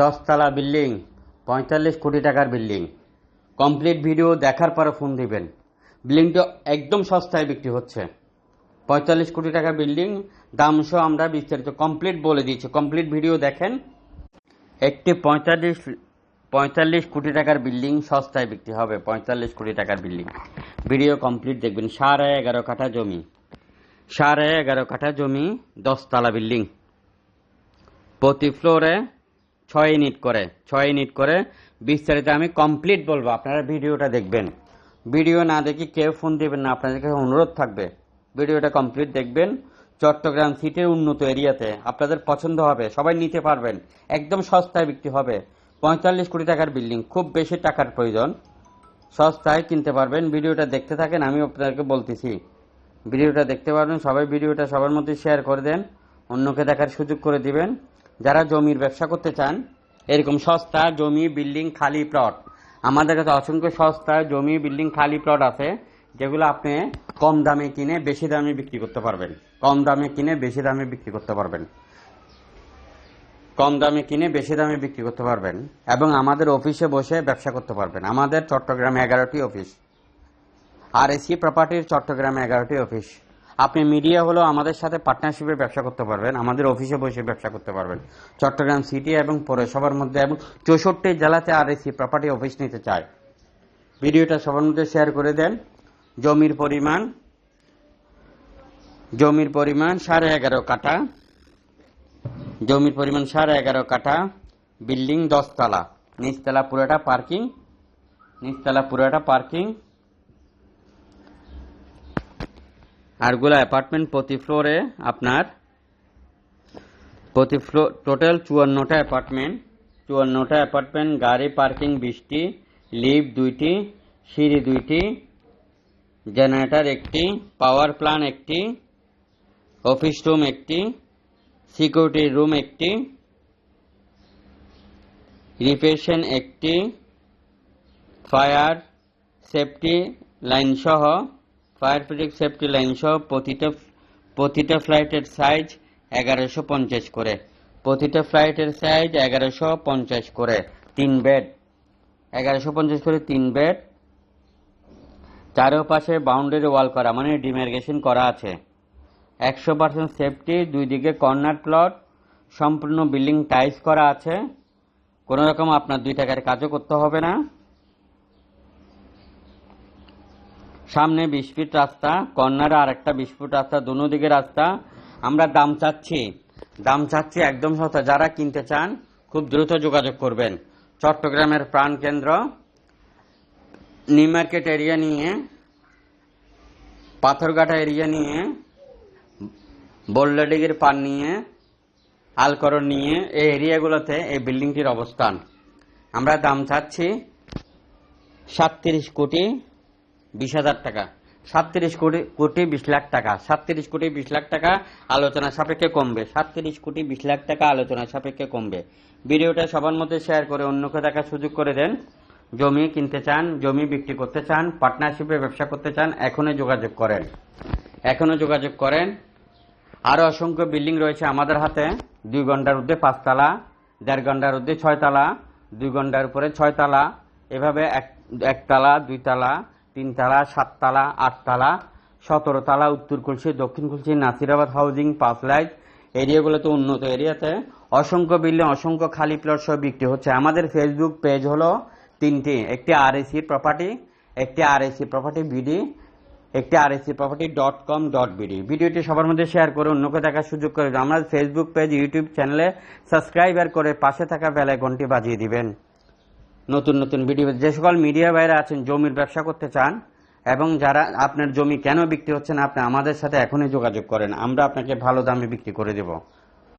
দশতলা বিল্ডিং, পঁয়তাল্লিশ কোটি টাকার বিল্ডিং। কমপ্লিট ভিডিও দেখার পরে ফোন দিবেন। বিল্ডিংটা একদম সস্তায় বিক্রি হচ্ছে। পঁয়তাল্লিশ কোটি টাকার বিল্ডিং, দাম সহ আমরা বিস্তারিত কমপ্লিট বলে দিয়েছি কমপ্লিট ভিডিও দেখেন। একটি পঁয়তাল্লিশ পঁয়তাল্লিশ কোটি টাকার বিল্ডিং সস্তায় বিক্রি হবে। পঁয়তাল্লিশ কোটি টাকার বিল্ডিং। ভিডিও কমপ্লিট দেখবেন। সাড়ে এগারো কাঠা জমি। সাড়ে এগারো কাঠা জমি, দশতলা বিল্ডিং। প্রতি ফ্লোরে ছয় ইউনিট করে, ছয় ইউনিট করে বিস্তারিত আমি কমপ্লিট বলব, আপনারা ভিডিওটা দেখবেন। ভিডিও না দেখে কেউ ফোন দেবেন না, আপনাদের কাছে অনুরোধ থাকবে। ভিডিওটা কমপ্লিট দেখবেন। চট্টগ্রাম সিটির উন্নত এরিয়াতে আপনাদের পছন্দ হবে, সবাই নিতে পারবেন। একদম সস্তায় বিক্রি হবে। পঁয়তাল্লিশ কোটি টাকার বিল্ডিং খুব বেশি টাকার প্রয়োজন। সস্তায় কিনতে পারবেন। ভিডিওটা দেখতে থাকেন আমি আপনাদেরকে বলতেছি। ভিডিওটা দেখতে পারবেন, সবাই ভিডিওটা সবার মধ্যে শেয়ার করে দেন। অন্যকে দেখার সুযোগ করে দিবেন। যারা জমির ব্যবসা করতে চান, এরকম সস্তা জমি, বিল্ডিং, খালি প্লট। আমাদের কাছে অসংখ্য সস্তা জমি, বিল্ডিং, খালি প্লট আছে, যেগুলো আপনি কম দামে কিনে বেশি দামে বিক্রি করতে পারবেন। কম দামে কিনে বেশি দামে বিক্রি করতে পারবেন। কম দামে কিনে বেশি দামে বিক্রি করতে পারবেন এবং আমাদের অফিসে বসে ব্যবসা করতে পারবেন। আমাদের চট্টগ্রামে এগারোটি অফিস। আর এসি প্রপার্টির চট্টগ্রামে এগারোটি অফিস। আপনি মিডিয়া হলো আমাদের সাথে পার্টনারশিপে ব্যবসা করতে পারবেন, আমাদের অফিসে বসে ব্যবসা করতে পারবেন। চট্টগ্রাম সিটি এবং পৌরসভার মধ্যে এবং চৌষট্টি জেলাতে আর এসি প্রপার্টি অফিস নিতে চায়। ভিডিওটা সবার মধ্যে শেয়ার করে দেন। জমির পরিমাণ জমির পরিমাণ সাড়ে এগারো কাঠা। জমির পরিমাণ সাড়ে এগারো কাঠা। বিল্ডিং দশতলা। নিচতলা পুরোটা পার্কিং নিচতলা পুরোটা পার্কিং আরগুলা অ্যাপার্টমেন্ট প্রতি ফ্লোরে আপনার প্রতি ফ্লোর টোটাল চুয়ান্নটা অ্যাপার্টমেন্ট চুয়ান্নটা অ্যাপার্টমেন্ট গাড়ি পার্কিং বিশটি লিফট দুইটি, সিঁড়ি দুইটি জেনারেটর একটি পাওয়ার প্ল্যান একটি অফিস রুম একটি সিকিউরিটি রুম একটি রিপেশন একটি ফায়ার সেফটি লাইন সহ ফায়ার প্রোটেক্ট সেফটি লাইন সহ প্রতিটা প্রতিটা ফ্লাইটের সাইজ এগারোশো পঞ্চাশ করে। প্রতিটা ফ্লাইটের সাইজ এগারোশো পঞ্চাশ করে। তিন বেড। এগারোশো পঞ্চাশ করে তিন বেড। চারোপাশে বাউন্ডারি ওয়াল করা মানে ডিমার্গেশন করা আছে। একশো পার্সেন্ট সেফটি, দুই দিকে কর্নার প্লট, সম্পূর্ণ বিল্ডিং টাইলস করা আছে। কোনো রকম আপনার দুই টাকার কাজও করতে হবে না। সামনে বিশ ফিট রাস্তা, কর্নারে আর একটা বিশ ফুট রাস্তা, দুনো দিকে রাস্তা। আমরা দাম চাচ্ছি দাম চাচ্ছি একদম সস্তা। যারা কিনতে চান, খুব দ্রুত যোগাযোগ করবেন। চট্টগ্রামের প্রাণকেন্দ্র নিউ মার্কেট এরিয়া নিয়ে, পাথরঘাটা এরিয়া নিয়ে, বোল্লাডিগির পান নিয়ে, আলকরণ নিয়ে, এই এরিয়াগুলোতে এই বিল্ডিংটির অবস্থান। আমরা দাম চাচ্ছি সাতত্রিশ কোটি। বিশ হাজার টাকা। সাতত্রিশ কোটি কোটি বিশ লাখ টাকা। সাতত্রিশ কোটি বিশ লাখ টাকা আলোচনা সাপেক্ষে কমবে। সাতত্রিশ কোটি বিশ লাখ টাকা আলোচনা সাপেক্ষে কমবে। ভিডিওটা সবার মধ্যে শেয়ার করে অন্যকে দেখার সুযোগ করে দেন। জমি কিনতে চান, জমি বিক্রি করতে চান, পার্টনারশিপে ব্যবসা করতে চান, এখনই যোগাযোগ করেন। এখনও যোগাযোগ করেন। আরও অসংখ্য বিল্ডিং রয়েছে আমাদের হাতে। দুই ঘণ্টার ঊর্ধ্বে পাঁচতলা, দেড় ঘণ্টার ঊর্ধ্বে ছয়তলা, দুই ঘণ্টার উপরে ছয়তলা। এভাবে এক, একতলা, দুইতলা তিনতলা, সাততলা, আটতলা সতেরো তলা উত্তর কুলসি, দক্ষিণ কুলসি, নাসিরাবাদ হাউজিং পাঁচ লাইট এরিয়াগুলোতে উন্নত এরিয়াতে। অসংখ্য বিল্ডিং, অসংখ্য খালি প্লট সহ বিক্রি হচ্ছে। আমাদের ফেসবুক পেজ হলো তিনটি। একটি আর এসি প্রপার্টি একটি আর এসি প্রপার্টি বিডি একটি আর AC property dot com dot BD ভিডিওটি সবার মধ্যে শেয়ার করে অন্যকে দেখার সুযোগ করে। আমরা ফেসবুক পেজ ইউটিউব চ্যানেলে সাবস্ক্রাইবার করে পাশে থাকা বেলায় ঘন্টি বাজিয়ে দিবেন। নতুন নতুন ভিডিও। যে সকল মিডিয়া বাইরে আছেন, জমির ব্যবসা করতে চান, এবং যারা আপনার জমি কেন বিক্রি হচ্ছে না, আপনি আমাদের সাথে এখনই যোগাযোগ করেন। আমরা আপনাকে ভালো দামে বিক্রি করে দেব।